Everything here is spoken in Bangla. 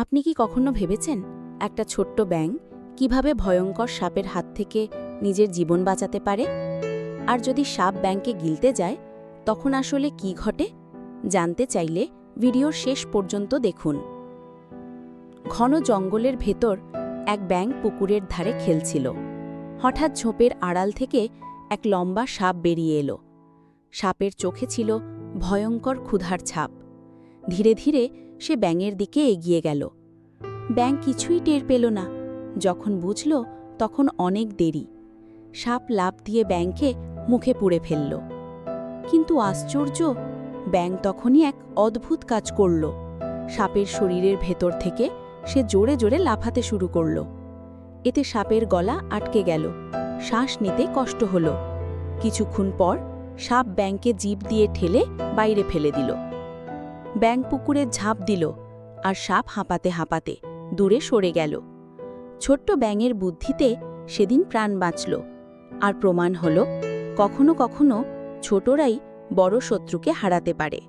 আপনি কি কখনো ভেবেছেন একটা ছোট্ট ব্যাঙ কীভাবে ভয়ঙ্কর সাপের হাত থেকে নিজের জীবন বাঁচাতে পারে? আর যদি সাপ ব্যাংকে গিলতে যায়, তখন আসলে কি ঘটে? জানতে চাইলে ভিডিওর শেষ পর্যন্ত দেখুন। ঘন জঙ্গলের ভেতর এক ব্যাঙ পুকুরের ধারে খেলছিল। হঠাৎ ঝোপের আড়াল থেকে এক লম্বা সাপ বেরিয়ে এলো। সাপের চোখে ছিল ভয়ঙ্কর ক্ষুধার ছাপ। ধীরে ধীরে সে ব্যাঙের দিকে এগিয়ে গেল। ব্যাঙ কিছুই টের পেল না। যখন বুঝল, তখন অনেক দেরি। সাপ লাফ দিয়ে ব্যাংকে মুখে পুড়ে ফেলল। কিন্তু আশ্চর্য, ব্যাঙ তখনই এক অদ্ভুত কাজ করল। সাপের শরীরের ভেতর থেকে সে জোরে জোরে লাফাতে শুরু করল। এতে সাপের গলা আটকে গেল। শ্বাস নিতে কষ্ট হল। কিছুক্ষণ পর সাপ ব্যাংকে জিভ দিয়ে ঠেলে বাইরে ফেলে দিল। ব্যাং পুকুরে ঝাঁপ দিল আর সাপ হাঁপাতে হাঁপাতে দূরে সরে গেল। ছোট্ট ব্যাঙের বুদ্ধিতে সেদিন প্রাণ বাঁচল। আর প্রমাণ হল, কখনো কখনো ছোটরাই বড় শত্রুকে হারাতে পারে।